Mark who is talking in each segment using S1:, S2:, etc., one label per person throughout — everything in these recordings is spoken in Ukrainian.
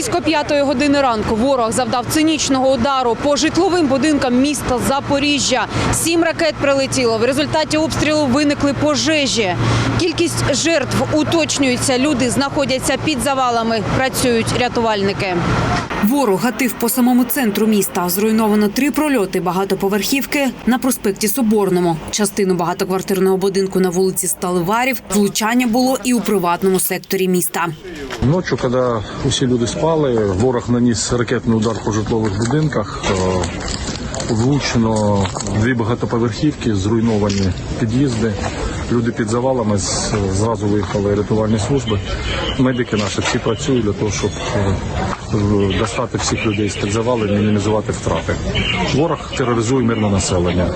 S1: Близько п'ятої години ранку ворог завдав цинічного удару по житловим будинкам міста Запоріжжя. Сім ракет прилетіло. В результаті обстрілу виникли пожежі. Кількість жертв уточнюється. Люди знаходяться під завалами. Працюють рятувальники. Ворог гатив по самому центру міста. Зруйновано три прольоти багатоповерхівки на проспекті Соборному. Частину багатоквартирного будинку на вулиці Сталиварів. Влучання було і у приватному секторі міста.
S2: Ночью, когда усі люди спали, ворог наніс ракетний удар по житлових будинках. Влучено дві багатоповерхівки, зруйновані під'їзди. Люди під завалами зразу виїхали рятувальні служби. Медики наші всі працюють для того, щоб е, достати всіх людей з під завалів і мінімізувати втрати. Ворог тероризує мирне населення.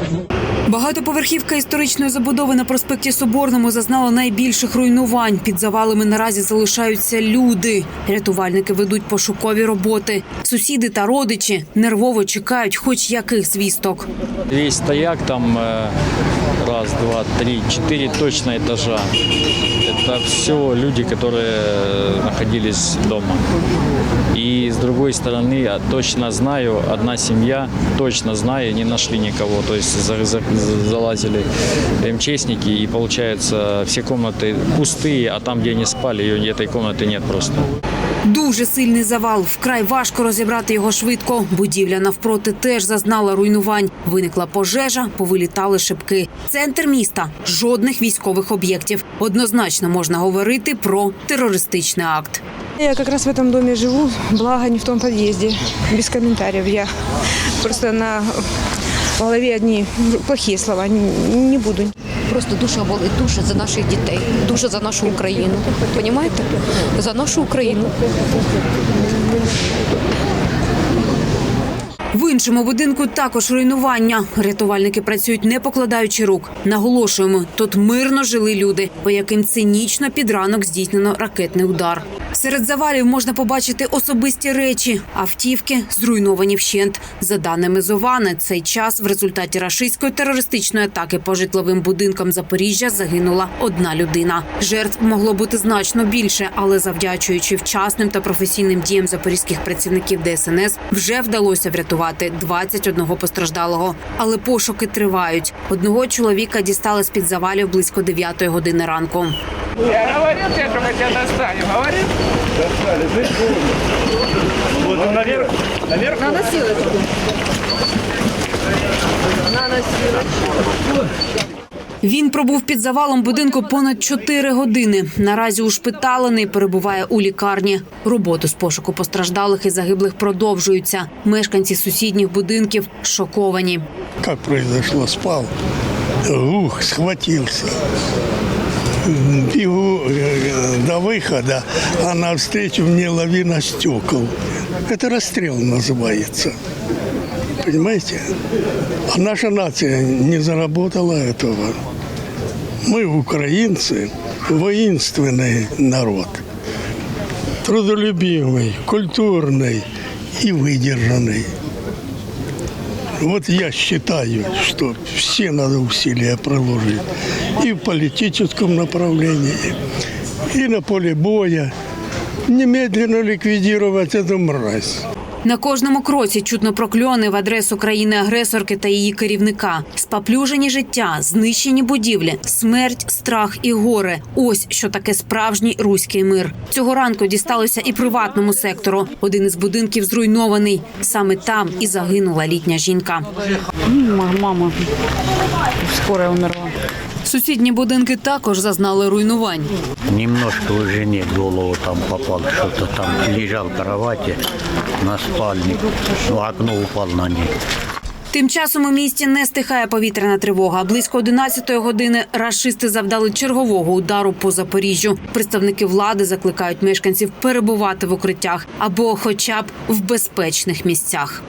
S1: Багатоповерхівка історичної забудови на проспекті Соборному зазнала найбільших руйнувань. Під завалами наразі залишаються люди. Рятувальники ведуть пошукові роботи. Сусіди та родичі нервово чекають хоч яких звісток.
S3: Весь стояк там э, раз, два, три, четыре точно этажа. Это все люди, которые находились дома. И с другой стороны, я точно знаю, одна семья, точно знаю, не нашли никого. То есть за- за- залазили МЧСники, и получается все комнаты пустые, а там, где они спали, ее- этой комнаты нет просто.
S1: Дуже сильний завал. Вкрай важко розібрати його швидко. Будівля навпроти теж зазнала руйнувань. Виникла пожежа, повилітали шибки. Центр міста жодних військових об'єктів. Однозначно можна говорити про терористичний акт.
S4: Я как раз в этом доме живу, благо не в том подъезде. Без комментариев. Я просто на голове одни плохие слова. Не буду.
S5: Просто душа болить, дуже за наших дітей, дуже за нашу Україну. Понімаєте? За нашу Україну.
S1: В іншому будинку також руйнування. Рятувальники працюють не покладаючи рук. Наголошуємо, тут мирно жили люди, по яким цинічно під ранок здійснено ракетний удар. Серед завалів можна побачити особисті речі, автівки зруйновані вщент. За даними Зовани, цей час в результаті рашистської терористичної атаки по житловим будинкам Запоріжжя загинула одна людина. Жертв могло бути значно більше, але завдячуючи вчасним та професійним діям запорізьких працівників ДСНС, вже вдалося врятувати 21 постраждалого. Але пошуки тривають. Одного чоловіка дістали з під завалів близько 9 години ранку.
S6: Я говорил тебе, что мы тебя достанем. Говорил? Достали. Вот он наверх. Наверх.
S1: Він пробув під завалом будинку понад 4 години. Наразі ушпиталений, перебуває у лікарні. Роботи з пошуку постраждалих і загиблих продовжуються. Мешканці сусідніх будинків шоковані.
S7: Как произошло, спал, ух, схватился. Бегу э, до выхода, а навстречу мне лавина стекол. Это расстрел называется. Понимаете? А наша нация не заработала этого. Мы, украинцы, воинственный народ. Трудолюбивый, культурный и выдержанный. Вот я считаю, что все надо усилия приложить и в политическом направлении, и на поле боя. Немедленно ликвидировать эту мразь.
S1: На кожному кроці чутно прокльони в адресу країни-агресорки та її керівника. Спаплюжені життя, знищені будівлі, смерть, страх і горе. Ось що таке справжній руський мир. Цього ранку дісталося і приватному сектору. Один із будинків зруйнований. Саме там і загинула літня жінка.
S8: Мама скоро умерла.
S1: Сусідні будинки також зазнали руйнувань.
S9: Немножко в голову там попал, что-то там лежал в кровати на спальне, ну, окно упало на ней.
S1: Тим часом у місті не стихає повітряна тривога. Близько 11-ї години рашисти завдали чергового удару по Запоріжжю. Представники влади закликають мешканців перебувати в укриттях або, хоча б в безпечних місцях.